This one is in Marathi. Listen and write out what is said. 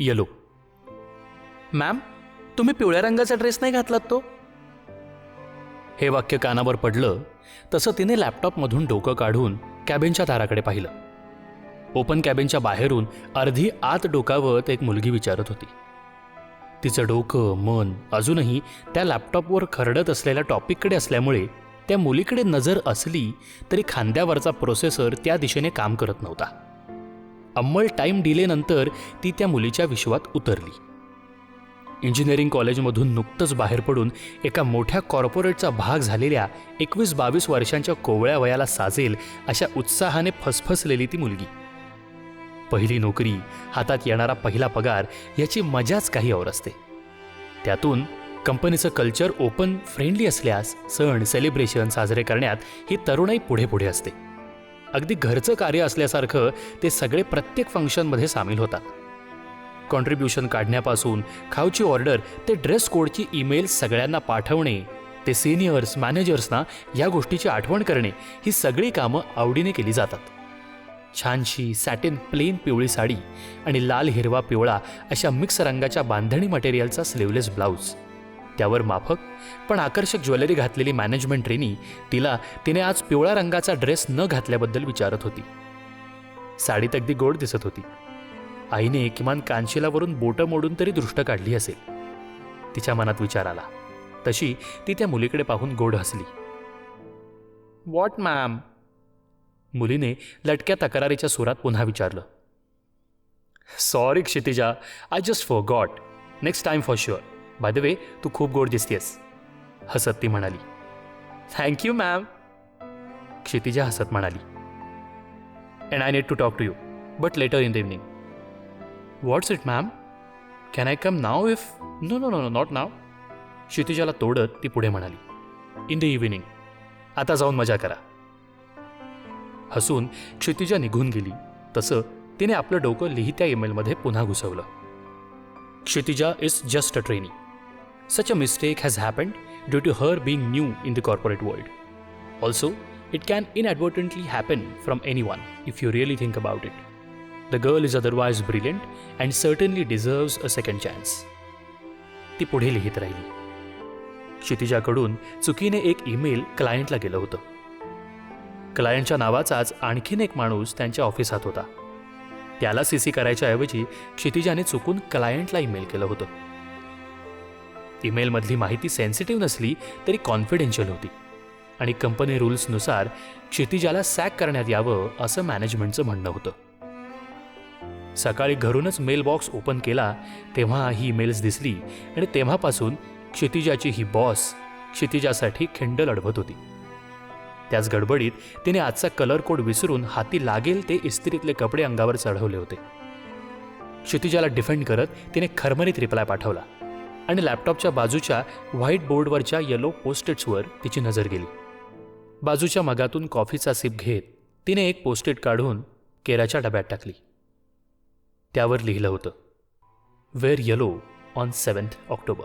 येलो. मॅम तुम्ही पिवळ्या रंगाचा ड्रेस नाही घातलात तो? हे वाक्य कानावर पडलं तसं तिने लॅपटॉपमधून डोकं काढून कॅबिनच्या दाराकडे पाहिलं. ओपन कॅबिनच्या बाहेरून अर्धी आत डोकावत एक मुलगी विचारत होती. तिचं डोकं मन अजूनही त्या लॅपटॉपवर खरडत असलेल्या टॉपिककडे असल्यामुळे त्या मुलीकडे नजर असली तरी खांद्यावरचा प्रोसेसर त्या दिशेने काम करत नव्हता. अंमल टाईम डिलेनंतर ती त्या मुलीच्या विश्वात उतरली. इंजिनिअरिंग कॉलेजमधून नुकतंच बाहेर पडून एका मोठ्या कॉर्पोरेटचा भाग झालेल्या एकवीस बावीस वर्षांच्या कोवळ्या वयाला साजेल अशा उत्साहाने फसफसलेली ती मुलगी. पहिली नोकरी हातात येणारा पहिला पगार याची मजाच काही और असते. त्यातून कंपनीचं कल्चर ओपन फ्रेंडली असल्यास सण सेलिब्रेशन साजरे करण्यात ही तरुणाई पुढे पुढे असते. अगदी घरचं कार्य असल्यासारखं ते सगळे प्रत्येक फंक्शनमध्ये सामील होतात. कॉन्ट्रीब्युशन काढण्यापासून खाऊची ऑर्डर ते ड्रेस कोडची ईमेल सगळ्यांना पाठवणे ते सिनियर्स मॅनेजर्सना या गोष्टीची आठवण करणे ही सगळी कामं आवडीने केली जातात. छानशी सॅटिन प्लेन पिवळी साडी आणि लाल हिरवा पिवळा अशा मिक्स रंगाच्या बांधणी मटेरियलचा स्लीवलेस ब्लाऊज त्यावर माफक पण आकर्षक ज्वेलरी घातलेली मॅनेजमेंट ट्रेनी तिला तिने आज पिवळा रंगाचा ड्रेस न घातल्याबद्दल विचारत होती. साडीत अगदी गोड दिसत होती. आईने किमान कांशिलावरून बोटं मोडून तरी दृष्ट काढली असेल. तिच्या मनात विचार आला. तशी ती त्या मुलीकडे पाहून गोड हसली. What ma'am? मुलीने लटक्या तक्रारीच्या सुरात पुन्हा विचारलं. Sorry Kshitija I just forgot next time for sure. By the way तू खूप गोड दिसतेस. हसत ती म्हणाली. थँक्यू मॅम क्षितिजा हसत म्हणाली. And I need to talk to you but later in the evening what's it ma'am can I come now if no no no no not now क्षितिजाला तोडत ती पुढे म्हणाली. इन द इव्हिनिंग आता जाऊन मजा करा. हसून क्षितिजा निघून गेली. तसं तिने आपलं डोकं लिहित्या ईमेलमध्ये पुन्हा घुसवलं. Kshitija is just a trainee such a mistake has happened due to her being new in the corporate world. Also it can inadvertently happen from anyone if if you really think about it the girl is otherwise brilliant and deserves a a second ती पुढे लिहित राहिली. क्षितिजाकडून चुकीने एक ईमेल क्लायंटला गेलं होतं. क्लायंटच्या नावाचाच आणखीन एक माणूस त्यांच्या ऑफिसात होता. त्याला सी सी करायच्या ऐवजी क्षितिजाने चुकून क्लायंटला ईमेल केलं होतं. ईमेलमधली माहिती सेन्सिटिव्ह नसली तरी कॉन्फिडेन्शियल होती. आणि कंपनी रूल्सनुसार क्षितिजाला सॅक करण्यात यावं असं मॅनेजमेंटचं म्हणणं होतं. सकाळी घरूनच मेल बॉक्स ओपन केला तेव्हा ही ईमेल्स दिसली आणि तेव्हापासून क्षितिजाची ही बॉस क्षितिजासाठी खिंड लढवत होती. त्याच गडबडीत तिने आजचा कलर कोड विसरून हाती लागेल ते इस्त्रीतले कपडे अंगावर चढवले होते. क्षितिजाला डिफेंड करत तिने खरमरीत रिप्लाय पाठवला. आणि लॅपटॉपच्या बाजूच्या व्हाईट बोर्डवरच्या येलो पोस्टेट्सवर तिची नजर गेली. बाजूच्या मगातून कॉफीचा सिप घेत तिने एक पोस्टेट काढून केराच्या डब्यात टाकली. त्यावर लिहिलं होतं wear yellow on seventh October